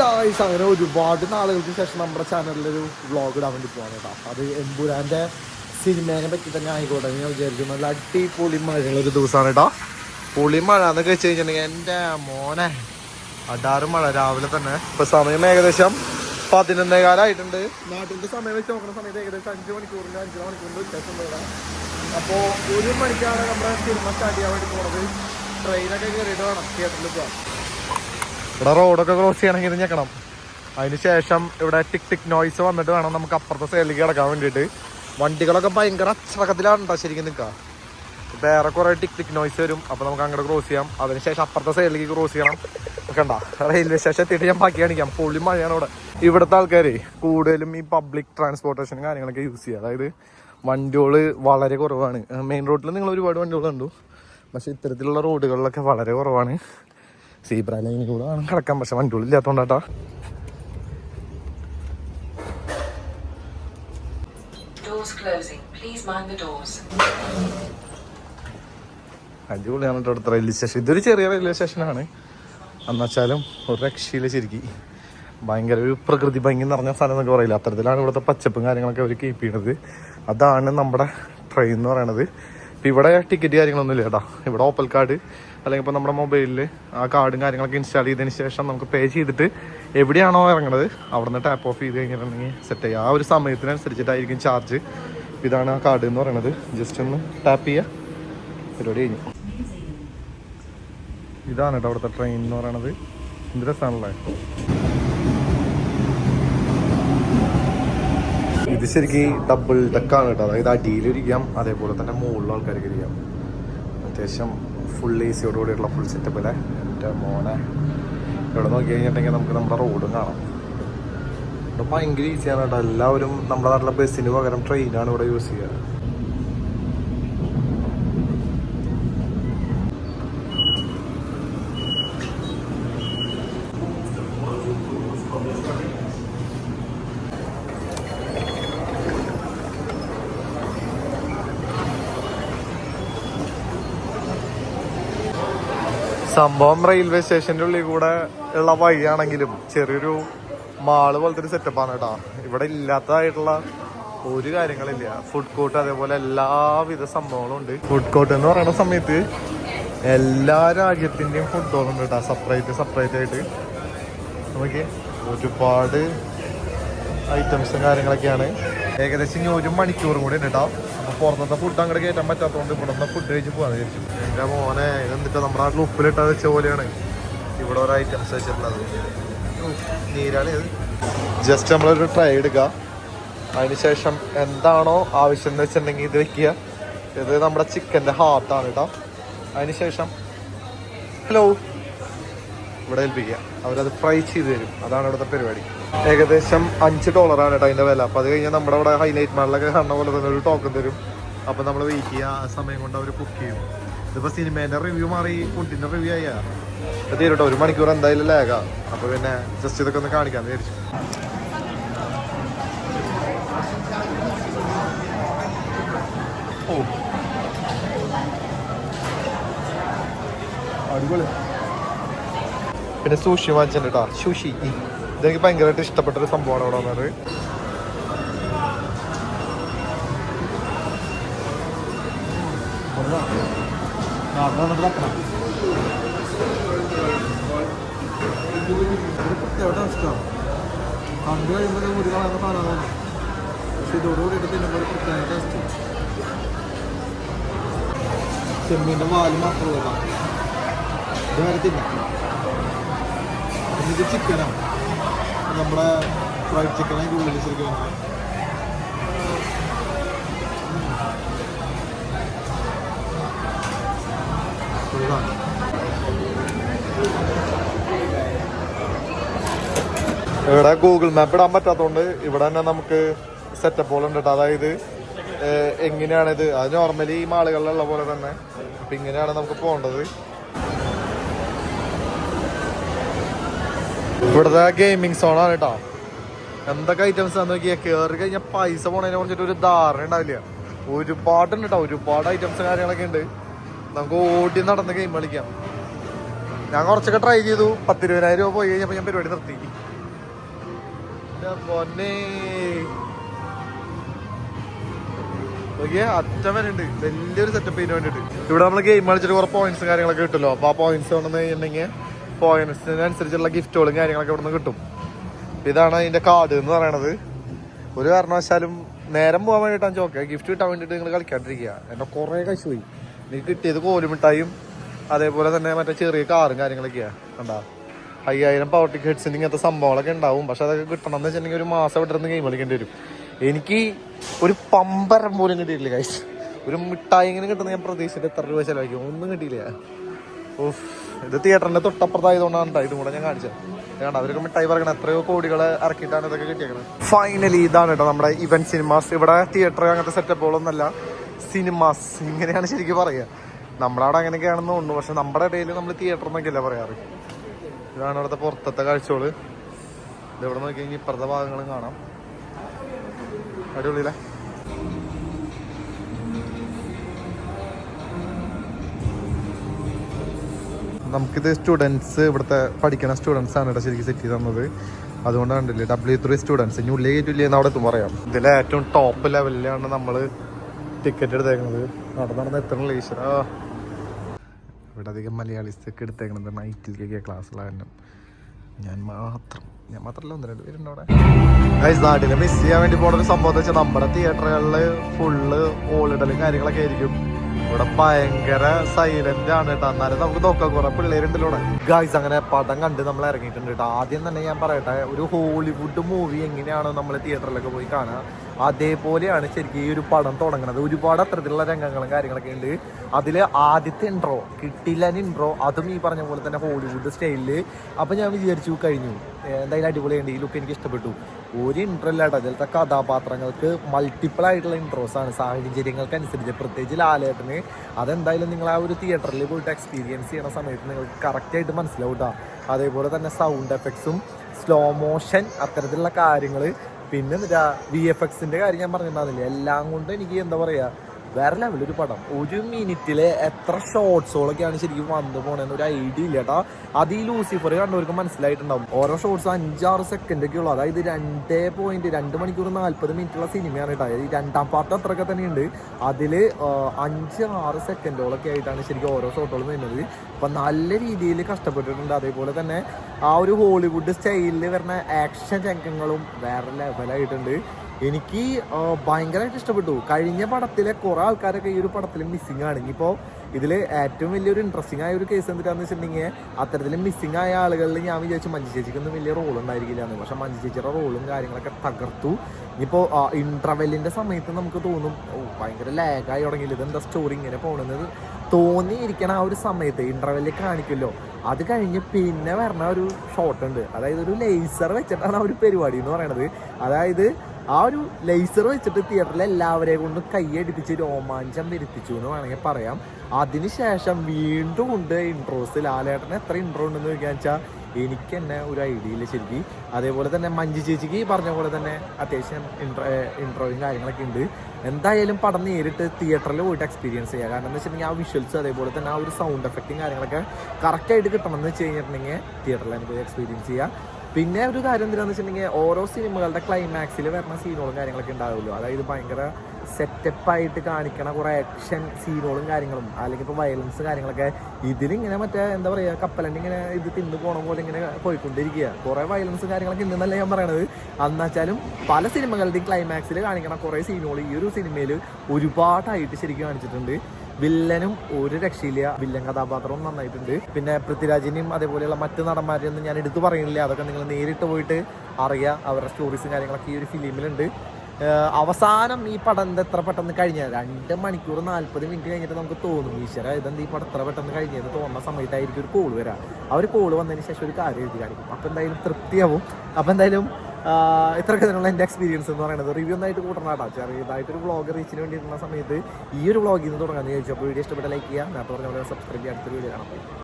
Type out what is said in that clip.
Guys അങ്ങനെ ഒരുപാട് നാളുകൾക്ക് ശേഷം നമ്മുടെ ചാനലിലൊരു വ്ളോഗ് ഇടാൻ വേണ്ടി പോകാൻ കേട്ടോ. അത് എമ്പുരാന്റെ സിനിമേനെ പറ്റി തന്നെ ആയിക്കോട്ടെ ഞാൻ വിചാരിക്കും നല്ല അടിപൊളി മഴയുള്ള ഒരു ദിവസമാണ് കേട്ടോ. പൊളി മഴ എന്നൊക്കെ വെച്ച് കഴിഞ്ഞിട്ടുണ്ടെങ്കിൽ എന്റെ മോനെ അടാറ് മഴ രാവിലെ തന്നെ. ഇപ്പൊ സമയം ഏകദേശം പതിനൊന്നേ കാലമായിട്ടുണ്ട് നാട്ടിന്റെ സമയം വെച്ച് നോക്കുന്ന സമയത്ത് ഏകദേശം അഞ്ച് മണിക്കൂറിന്റെ അഞ്ചര മണിക്കൂറിന്റെ വ്യത്യാസം ഇവിടെ അപ്പോൾ ഒരു മണിക്കാണ് നമ്മുടെ സിനിമ സ്റ്റാർട്ട് ചെയ്യാൻ വേണ്ടി പോണത്. ട്രെയിനൊക്കെ കയറിയിട്ട് വേണം തിയേറ്ററിൽ പോകാൻ ഇവിടെ റോഡൊക്കെ ക്രോസ് ചെയ്യണമെങ്കിൽ ഇത് അതിന് ശേഷം ഇവിടെ ടിക് ടിക് നോയ്സ് വന്നിട്ട് വേണം നമുക്ക് അപ്പുറത്തെ സൈഡിലേക്ക് കിടക്കാൻ വേണ്ടിയിട്ട്. വണ്ടികളൊക്കെ ഭയങ്കര അച്ചടക്കത്തിലാണ് കേട്ടോ ശരിക്കും നിൽക്കുക വേറെ കുറെ ടിക് ടിക് നോയ്സ് വരും. അപ്പോൾ നമുക്ക് അങ്ങോട്ട് ക്രോസ് ചെയ്യാം. അതിനുശേഷം അപ്പുറത്തെ സൈഡിലേക്ക് ക്രോസ് ചെയ്യണം. കണ്ട? റെയിൽവേ സ്റ്റേഷൻ എത്തിയിട്ട് ഞാൻ ബാക്കി കാണിക്കാം. പൊള്ളി മഴയാണ് ഇവിടെ. ഇവിടുത്തെ ആൾക്കാർ കൂടുതലും ഈ പബ്ലിക് ട്രാൻസ്പോർട്ടേഷൻ കാര്യങ്ങളൊക്കെ യൂസ് ചെയ്യുക. അതായത് വണ്ടികൾ വളരെ കുറവാണ്. മെയിൻ റോഡിൽ നിങ്ങൾ ഒരുപാട് വണ്ടികൾ കണ്ടു. പക്ഷേ ഇത്തരത്തിലുള്ള റോഡുകളിലൊക്കെ വളരെ കുറവാണ്. സീബ്ര കൂടെ ആണ് കിടക്കാൻ പക്ഷെ doors. അടിപൊളിയാണ് കേട്ടോ അടുത്ത റെയിൽവേ സ്റ്റേഷൻ ഇതൊരു ചെറിയ റെയിൽവേ സ്റ്റേഷനാണ് എന്നുവെച്ചാലും ഒരു രക്ഷയില്ല ശരിക്കും. ഭയങ്കര ഒരു പ്രകൃതി ഭംഗി നിറഞ്ഞ സ്ഥലം എന്നൊക്കെ പറയില്ല? അത്തരത്തിലാണ് ഇവിടുത്തെ പച്ചപ്പും കാര്യങ്ങളൊക്കെ അവർ കീപ്പ് ചെയ്യണത്. അതാണ് നമ്മുടെ ട്രെയിൻ എന്ന് പറയണത്. ഇപ്പം ഇവിടെ ടിക്കറ്റ് കാര്യങ്ങളൊന്നും ഇല്ല കേട്ടോ ഇവിടെ ഓപ്പൽ കാർഡ് അല്ലെങ്കിൽ ഇപ്പോൾ നമ്മുടെ മൊബൈലിൽ ആ കാർഡും കാര്യങ്ങളൊക്കെ ഇൻസ്റ്റാൾ ചെയ്തതിന് ശേഷം നമുക്ക് പേ ചെയ്തിട്ട് എവിടെയാണോ ഇറങ്ങുന്നത് അവിടെ നിന്ന് ടാപ്പ് ഓഫ് ചെയ്ത് കഴിഞ്ഞിട്ടുണ്ടെങ്കിൽ സെറ്റ് ചെയ്യുക ആ ഒരു സമയത്തിനനുസരിച്ചിട്ടായിരിക്കും ചാർജ് ഇതാണ് ആ കാർഡ് എന്ന് പറയുന്നത് ജസ്റ്റ് ഒന്ന് ടാപ്പ് ചെയ്യുക പരിപാടി കഴിഞ്ഞു. ഇതാണ് കേട്ടോ അവിടുത്തെ ട്രെയിൻ എന്ന് പറയണത്. എന്ത് രസമാണല്ലേ ഇത് ശരിക്കും ഡബിൾ ഡെക്കാണ് കേട്ടോ. അതായത് അടിയിലിരിക്കാം അതേപോലെ തന്നെ മുകളിലും ആൾക്കാർക്ക് ഇരിക്കാം. അത്യാവശ്യം ഫുൾ എ സിയോടുകൂടിയുള്ള ഫുൾ സെറ്റപ്പ് അല്ലേ എന്റെ മോനെ ഇവിടെ നോക്കി കഴിഞ്ഞിട്ടുണ്ടെങ്കിൽ നമുക്ക് നമ്മുടെ റോഡും കാണാം. ഇവിടെ ഭയങ്കര ഈസിയാണ് കേട്ടോ. എല്ലാവരും നമ്മുടെ നാട്ടിലെ ബസ്സിന് പകരം ട്രെയിനാണ് ഇവിടെ യൂസ് ചെയ്യുക. സംഭവം റെയിൽവേ സ്റ്റേഷന്റെ ഉള്ളിൽ കൂടെ ഉള്ള വഴിയാണെങ്കിലും ചെറിയൊരു മാൾ പോലത്തെ ഒരു സെറ്റപ്പാണ് കേട്ടോ ഇവിടെ ഇല്ലാത്തതായിട്ടുള്ള ഒരു കാര്യങ്ങളില്ല. ഫുഡ് കോർട്ട് അതേപോലെ എല്ലാവിധ സംഭവങ്ങളും ഉണ്ട്. ഫുഡ് കോർട്ട് എന്ന് പറയുന്ന സമയത്ത് എല്ലാ രാജ്യത്തിന്റെയും ഫുഡുകളുണ്ട് കേട്ടോ സെപ്പറേറ്റ് സെപ്പറേറ്റ് ആയിട്ട്. നമുക്ക് ഒരുപാട് ഐറ്റംസും കാര്യങ്ങളൊക്കെയാണ്. ഏകദേശം ഇനി ഒരു മണിക്കൂറും കൂടി ഉണ്ട് കേട്ടോ പുറത്തത്തെ ഫുഡ് അങ്ങോട്ട് കയറ്റാൻ പറ്റാത്തതുകൊണ്ട് ഇവിടുന്ന് ഫുഡ് കഴിച്ച് പോകാൻ വിചാരിച്ചു. എന്റെ മോനെ എന്നിട്ട് നമ്മുടെ നാട്ടിൽ ഉപ്പിലിട്ട വെച്ച പോലെയാണ്. ഇവിടെ ഓരോ ഐറ്റംസ് വെച്ചിട്ടുള്ളത്. നീരാണ് ഇത് ജസ്റ്റ് നമ്മളൊരു ട്രൈ എടുക്കുക അതിനുശേഷം എന്താണോ ആവശ്യം എന്ന് വെച്ചിട്ടുണ്ടെങ്കിൽ ഇത് വെക്കുക. ഇത് നമ്മുടെ ചിക്കന്റെ ഹാർട്ടാണ് കേട്ടോ അതിനുശേഷം ഹലോ ഇവിടെ ഏൽപ്പിക്കുക. അവരത് ഫ്രൈ ചെയ്ത് തരും. അതാണ് ഇവിടുത്തെ പരിപാടി. ഏകദേശം അഞ്ച് ഡോളറാണ് കേട്ടോ അതിന്റെ വില. അപ്പോൾ അത് കഴിഞ്ഞാൽ നമ്മുടെ ഇവിടെ ഹൈലൈറ്റ് മാളിലൊക്കെ കാണുന്ന പോലെ തന്നെ ഒരു ടോക്കൺ തരും. അപ്പോൾ നമ്മൾ വെയിറ്റ് ചെയ്യുക ആ സമയം കൊണ്ട് അവർ കുക്ക് ചെയ്യും. ഇതിപ്പോ സിനിമേന്റെ റിവ്യൂ മാറി ഫുഡിന്റെ റിവ്യൂ ആയ അത് തീരട്ടോ ഒരു മണിക്കൂർ എന്തായാലും ലാഗാ അപ്പോൾ പിന്നെ ജസ്റ്റ് ഇതൊക്കെ ഒന്ന് കാണിക്കാൻ വിചാരിച്ചു. ഓ. പിന്നെ സൂഷി വാങ്ങിച്ചിട്ടുണ്ട് കേട്ടോ. സുഷി ഇതെനിക്ക് ഭയങ്കരമായിട്ട് ഇഷ്ടപ്പെട്ട ഒരു സംഭവമാണ് അവിടെ വന്നത്. ചെമ്മീന്റെ വാൽ തിന്നാം ഇത് ചിക്കനാണ്. നമ്മുടെ ഫ്രൈഡ് ചിക്കനെ കൂടുതൽ ശരിക്കും. ഇവിടെ ഗൂഗിൾ മാപ്പ് ഇടാൻ പറ്റാത്തതുകൊണ്ട് ഇവിടെ തന്നെ നമുക്ക് സെറ്റപ്പ് പോലെ ഉണ്ട് കേട്ടോ അതായത് എങ്ങനെയാണിത്? അത് നോർമലി ഈ മാളുകളിലുള്ള പോലെ തന്നെ. അപ്പൊ ഇങ്ങനെയാണ് നമുക്ക് പോകേണ്ടത്. ഇവിടുത്തെ ഗെയിമിങ് സോണാണ് കേട്ടോ. എന്തൊക്കെ ഐറ്റംസ് ആണെന്ന് നോക്കിയാൽ കയറി കഴിഞ്ഞാൽ പൈസ പോണതിനെ കുറിച്ചിട്ട് ഒരു ധാരണ ഉണ്ടാവില്ല. ഒരുപാടുണ്ട് കേട്ടോ. ഒരുപാട് ഐറ്റംസ് കാര്യങ്ങളൊക്കെ ഉണ്ട്. നമുക്ക് ഓടി നടന്ന് ഗെയിം കളിക്കാം. ഞാൻ കുറച്ചൊക്കെ ട്രൈ ചെയ്തു. പത്തിരുപതിനായിരം രൂപ പോയി കഴിഞ്ഞപ്പോൾ ഞാൻ പരിപാടി നിർത്തി. പൊന്നേ. അറ്റം വരുന്നുണ്ട് വലിയൊരു സെറ്റപ്പ് ഇതിന് വേണ്ടിട്ട് ഇവിടെ നമ്മൾ ഗെയിം കളിച്ചിട്ട് കുറെ പോയിന്റ്സ് കാര്യങ്ങളൊക്കെ കിട്ടുമല്ലോ. അപ്പോൾ ആ പോയിന്റ്സ് കൊണ്ടെന്ന് കഴിഞ്ഞിട്ടുണ്ടെങ്കിൽ പോയിന്റ്സിനനുസരിച്ചുള്ള ഗിഫ്റ്റുകളും കാര്യങ്ങളൊക്കെ ഇവിടെ നിന്ന് കിട്ടും. ഇതാണ് അതിന്റെ കാർഡ് എന്ന് പറയണത്. ഒരു കാരണവശാലും നേരം പോകാൻ വേണ്ടിയിട്ടാണ് ചോക്ക ഗിഫ്റ്റ് കിട്ടാൻ വേണ്ടിയിട്ട് നിങ്ങൾ കളിക്കാണ്ടിരിക്കുക. എന്നെ കുറേ കഴിച്ചു പോയി. എനിക്ക് കിട്ടിയത് കോലുമിട്ടായും അതേപോലെ തന്നെ മറ്റേ ചെറിയ കാറും കാര്യങ്ങളൊക്കെയാ. കണ്ടാ? അയ്യായിരം പവർ ടിക്കറ്റ്സിന് ഇങ്ങനത്തെ സംഭവങ്ങളൊക്കെ ഉണ്ടാവും. പക്ഷെ അതൊക്കെ കിട്ടണം എന്ന് വെച്ചിട്ടുണ്ടെങ്കിൽ ഒരു മാസം ഇവിടെ നിന്ന് ഗെയിം കളിക്കേണ്ടി വരും. എനിക്ക് ഒരു പമ്പരം പോലും കിട്ടിയിട്ടില്ല കൈസ് ഒരു മിഠായി ഇങ്ങനെ കിട്ടുന്ന ഞാൻ പ്രതീക്ഷിച്ചിട്ട് എത്ര രൂപ ചിലവാക്കി? ഒന്നും കിട്ടിയില്ല. ഓഫ് ഇത് തിയേറ്ററിന്റെ തൊട്ടപ്പുറത്തായതുകൊണ്ടാണ് ട്ടോ ഇതും കൂടെ ഞാൻ കാണിച്ചത്. കണ്ട അവർക്ക് മിഠായി പറയണം എത്രയോ കോടികളെ ഇറക്കിയിട്ടാണ് ഇതൊക്കെ കിട്ടിയേക്കുന്നത് ഫൈനലി ഇതാണ് കേട്ടോ നമ്മുടെ ഇവന്റ് സിനിമാസ് ഇവിടെ തിയേറ്റർ അങ്ങനത്തെ സെറ്റപ്പുകളൊന്നല്ല സിനിമാസ് ഇങ്ങനെയാണ് ശരിക്കും പറയുക. നമ്മുടെ അവിടെ അങ്ങനെയൊക്കെയാണെന്ന് തോന്നുന്നു പക്ഷെ നമ്മുടെ ഇടയിൽ നമ്മൾ തിയേറ്റർ എന്നൊക്കെയല്ലേ പറയാറ്. ഇതാണ് ഇവിടുത്തെ പുറത്തത്തെ കാഴ്ചകൾ. ഇതെവിടെ നോക്കി കഴിഞ്ഞാൽ ഇപ്പുറത്തെ ഭാഗങ്ങളും കാണാം. അടിപൊളിയില്ലേ? നമുക്കിത് സ്റ്റുഡൻസ് ഇവിടുത്തെ പഠിക്കുന്ന സ്റ്റുഡൻസ് ആണ് കേട്ടോ ശരിക്കും സെറ്റ് ചെയ്ത് തന്നത്. അതുകൊണ്ടാണ് ഡബ്ല്യു ത്രീ സ്റ്റുഡൻസ് ഇനി ഉള്ളിൽ കയറ്റില്ലേ എന്ന് അവിടെ എത്തും പറയാം. ഇതിലെ ഏറ്റവും ടോപ്പ് ലെവലിലാണ് നമ്മൾ ടിക്കറ്റ് എടുത്തേക്കുന്നത് നടന്ന് നടന്ന് എത്തണം ഈശ്വരാ ഇവിടെ അധികം മലയാളീസ് ഒക്കെ എടുത്തേക്കണത് നൈറ്റിലേക്കൊക്കെ ക്ലാസ്സുള്ള ഞാൻ മാത്രം ഞാൻ മാത്രമല്ല ഒന്ന് രണ്ട് പേരുണ്ട് അവിടെ. നാട്ടിൽ മിസ് ചെയ്യാൻ വേണ്ടി പോണ ഒരു സംഭവം വെച്ചാൽ നമ്മുടെ തിയേറ്ററുകളിൽ ഫുള്ള് ഓളിടലും കാര്യങ്ങളൊക്കെ ആയിരിക്കും. ഇവിടെ ഭയങ്കര സൈലന്റ് ആണ് കേട്ടോ എന്നാലും നമുക്ക് നോക്കാം. കുറെ പിള്ളേരുണ്ടല്ലോ ഇവിടെ ഗായ്സ് അങ്ങനെ പടം കണ്ട് നമ്മൾ ഇറങ്ങിയിട്ടുണ്ട് കേട്ടോ ആദ്യം തന്നെ ഞാൻ പറയട്ടെ ഒരു ഹോളിവുഡ് മൂവി എങ്ങനെയാണോ നമ്മൾ തിയേറ്ററിലൊക്കെ പോയി കാണുക? അതേപോലെയാണ് ശരിക്കും ഈ ഒരു പടം തുടങ്ങുന്നത് ഒരുപാട് അത്തരത്തിലുള്ള രംഗങ്ങളും കാര്യങ്ങളൊക്കെ ഉണ്ട്. അതിൽ ആദ്യത്തെ ഇൻട്രോ കിട്ടില്ല ഇൻട്രോ അതും ഈ പറഞ്ഞ പോലെ തന്നെ ഹോളിവുഡ് സ്റ്റൈലിൽ അപ്പം ഞാൻ വിചാരിച്ചു കഴിഞ്ഞു. എന്തായാലും അടിപൊളിയുണ്ട് ഈ ലുക്ക് എനിക്ക് ഇഷ്ടപ്പെട്ടു. ഒരു ഇൻട്രോ ഇല്ലാട്ടോ. കഥാപാത്രങ്ങൾക്ക് മൾട്ടിപ്പിൾ ആയിട്ടുള്ള ഇൻട്രോസ് ആണ്. സാഹചര്യങ്ങൾക്ക് അനുസരിച്ച് പ്രത്യേകിച്ച് ലാലേട്ടന് അതെന്തായാലും നിങ്ങൾ ആ ഒരു തിയേറ്ററിൽ പോയിട്ട് എക്സ്പീരിയൻസ് ചെയ്യണ സമയത്ത് നിങ്ങൾക്ക് കറക്റ്റായിട്ട് മനസ്സിലാവും. അതേപോലെ തന്നെ സൗണ്ട് എഫക്ട്സും സ്ലോ മോഷൻ അത്തരത്തിലുള്ള കാര്യങ്ങൾ പിന്നെ എന്താ വി എഫ് എക്സിന്റെ കാര്യം ഞാൻ പറഞ്ഞിട്ടുണ്ടായിരുന്നില്ല? എല്ലാം കൊണ്ട് എനിക്ക് എന്താ പറയാ വേറെ ലെവലൊരു പടം. ഒരു മിനിറ്റിൽ എത്ര ഷോർട്സുകളൊക്കെയാണ് ശരിക്കും വന്നു പോണെന്ന് ഒരു ഐഡിയ ഇല്ല കേട്ടോ അത് ഈ ലൂസിഫർ കണ്ടവർക്ക് മനസ്സിലായിട്ടുണ്ടാവും. ഓരോ ഷോർട്സ് അഞ്ചാറ് സെക്കൻഡ് ഒക്കെ ഉള്ളു അതായത് രണ്ടേ പോയിന്റ് രണ്ട് മണിക്കൂർ നാല്പത് മിനിറ്റുള്ള സിനിമയാണ് കേട്ടോ ഈ രണ്ടാം പാർട്ട് അത്രയൊക്കെ തന്നെയുണ്ട്. അതിൽ അഞ്ച് ആറ് സെക്കൻഡുകളൊക്കെ ആയിട്ടാണ് ശരിക്കും ഓരോ ഷോട്ടുകളും വരുന്നത്. അപ്പൊ നല്ല രീതിയിൽ കഷ്ടപ്പെട്ടിട്ടുണ്ട്. അതേപോലെ തന്നെ ആ ഒരു ഹോളിവുഡ് സ്റ്റൈലിൽ വരുന്ന ആക്ഷൻ രംഗങ്ങളും വേറെ ലെവലായിട്ടുണ്ട് എനിക്ക് ഭയങ്കരമായിട്ട് ഇഷ്ടപ്പെട്ടു. കഴിഞ്ഞ പടത്തിലെ കുറെ ആൾക്കാരൊക്കെ ഈ ഒരു പടത്തിൽ മിസ്സിംഗ് ആണ്. ഇനിയിപ്പോൾ ഇതിൽ ഏറ്റവും വലിയൊരു ഇൻട്രസ്റ്റിംഗ് ആയ ഒരു കേസ് എന്തിട്ടാന്ന് വെച്ചിട്ടുണ്ടെങ്കിൽ അത്തരത്തിൽ മിസ്സിംഗ് ആയ ആളുകളിൽ ഞാൻ വിചാരിച്ചു മഞ്ജു ചേച്ചിക്കൊന്നും വലിയ റോൾ ഉണ്ടായിരിക്കില്ല എന്ന് പക്ഷെ മഞ്ജു ചേച്ചിയുടെ റോളും കാര്യങ്ങളൊക്കെ തകർത്തു. ഇനിയിപ്പോൾ ഇൻട്രവെല്ലിന്റെ സമയത്ത് നമുക്ക് തോന്നും ഓ ഭയങ്കര ലാഗായി തുടങ്ങിയില്ല? ഇതെന്താ സ്റ്റോറി ഇങ്ങനെ പോകണമെന്നത് തോന്നിയിരിക്കണ ആ ഒരു സമയത്ത് ഇന്റർവെല്ലിൽ കാണിക്കുമല്ലോ. അത് കഴിഞ്ഞ് പിന്നെ വരണ ഒരു ഷോട്ട് ഉണ്ട്. അതായത് ഒരു ലേസർ വെച്ചിട്ടാണ് ആ ഒരു പരിപാടി എന്ന് പറയണത്. അതായത് ആ ഒരു ലേസർ വെച്ചിട്ട് തിയേറ്ററിൽ എല്ലാവരെയും കൊണ്ട് കൈയടിപ്പിച്ച് രോമാഞ്ചം വരുത്തിച്ചു എന്ന് വേണമെങ്കിൽ പറയാം. അതിനുശേഷം വീണ്ടും ഉണ്ട് ഇൻട്രോസ് ലാലേട്ടന് എത്ര ഇൻട്രോ ഉണ്ടെന്ന് ചോദിക്കാൻ വെച്ചാൽ എനിക്ക് തന്നെ ഒരു ഐഡിയ ഇല്ല ശരിക്കും. അതേപോലെ തന്നെ മഞ്ജു ചേച്ചിക്ക് പറഞ്ഞ പോലെ തന്നെ അത്യാവശ്യം ഇൻട്രോ ഇൻട്രോയും കാര്യങ്ങളൊക്കെ ഉണ്ട്. എന്തായാലും പടം നേരിട്ട് തിയേറ്ററിൽ പോയിട്ട് എക്സ്പീരിയൻസ് ചെയ്യുക കാരണം എന്ന് വെച്ചിട്ടുണ്ടെങ്കിൽ ആ വിഷ്വൽസ് അതേപോലെ തന്നെ ആ ഒരു സൗണ്ട് എഫക്റ്റും കാര്യങ്ങളൊക്കെ കറക്റ്റായിട്ട് കിട്ടണം എന്ന് വെച്ച് കഴിഞ്ഞിട്ടുണ്ടെങ്കിൽ തിയേറ്ററിൽ എനിക്ക് എക്സ്പീരിയൻസ് ചെയ്യുക പിന്നെ ഒരു കാര്യം എന്തിനാന്ന് വെച്ചിട്ടുണ്ടെങ്കിൽ ഓരോ സിനിമകളുടെ ക്ലൈമാക്സിൽ വരുന്ന സീനുകളും കാര്യങ്ങളൊക്കെ ഉണ്ടാവുമല്ലോ. അതായത് ഭയങ്കര സെറ്റപ്പ് ആയിട്ട് കാണിക്കണ കുറെ ആക്ഷൻ സീനുകളും കാര്യങ്ങളും. അല്ലെങ്കിൽ ഇപ്പോൾ വയലൻസ് കാര്യങ്ങളൊക്കെ ഇതിലിങ്ങനെ മറ്റേ എന്താ പറയുക കപ്പലണ്ടി ഇങ്ങനെ ഇത് തിന്നു പോണ പോലെ ഇങ്ങനെ പോയിക്കൊണ്ടിരിക്കുക. കുറെ വയലൻസ് കാര്യങ്ങളൊക്കെ ഉണ്ടെന്നല്ല ഞാൻ പറയണത്. എന്നുവെച്ചാലും പല സിനിമകളുടെയും ക്ലൈമാക്സിൽ കാണിക്കണ കുറെ സീനുകൾ ഈ ഒരു സിനിമയിൽ ഒരുപാടായിട്ട് ശരിക്കും കാണിച്ചിട്ടുണ്ട്. വില്ലനും ഒരു രക്ഷയില്ല. വില്ലൻ കഥാപാത്രവും നന്നായിട്ടുണ്ട്. പിന്നെ പൃഥ്വിരാജിനെയും അതേപോലെയുള്ള മറ്റു നടന്മാരെയൊന്നും ഞാൻ എടുത്തു പറയുന്നില്ല. അതൊക്കെ നിങ്ങൾ നേരിട്ട് പോയിട്ട് അറിയുക അവരുടെ സ്റ്റോറീസും കാര്യങ്ങളൊക്കെ ഈ ഒരു ഫിലിമിലുണ്ട്. അവസാനം ഈ പടം എത്ര പെട്ടെന്ന് കഴിഞ്ഞ? രണ്ട് മണിക്കൂർ നാല്പത് മിനിറ്റ് കഴിഞ്ഞിട്ട് നമുക്ക് തോന്നും. ഈശ്വര ഇതെന്താ ഈ പടം എത്ര പെട്ടെന്ന് കഴിഞ്ഞതെന്ന് തോന്നുന്ന സമയത്തായിരിക്കും ഒരു കോൾ വരാം. അവർ കോൾ വന്നതിന് ശേഷം ഒരു കാര്യം എഴുതി കാണിക്കും. അപ്പം എന്തായാലും തൃപ്തിയാവും. അപ്പം എന്തായാലും ഇത്രയൊക്കെ തന്നെയുള്ള എന്റെ എക്സ്പീരിയൻസ് എന്ന് പറയുന്നത്. റിവ്യൂ ഒന്നായിട്ട് കൂട്ടണാട്ടോ ചെറിയതായിട്ടൊരു വ്ളോഗ് റീച്ചിന് വേണ്ടിയിട്ടുള്ള സമയത്ത് ഈ ഒരു വ്ളോഗിൽ നിന്ന് തുടങ്ങാമെന്ന് ചോദിച്ചപ്പോൾ വീഡിയോ ഇഷ്ടപ്പെട്ട ലൈക്ക് ചെയ്യുക. നേരത്തെ പറഞ്ഞ പോലെ സബ്സ്ക്രൈബ് ചെയ്യാൻ അടുത്തൊരു വീഡിയോ കാണാം.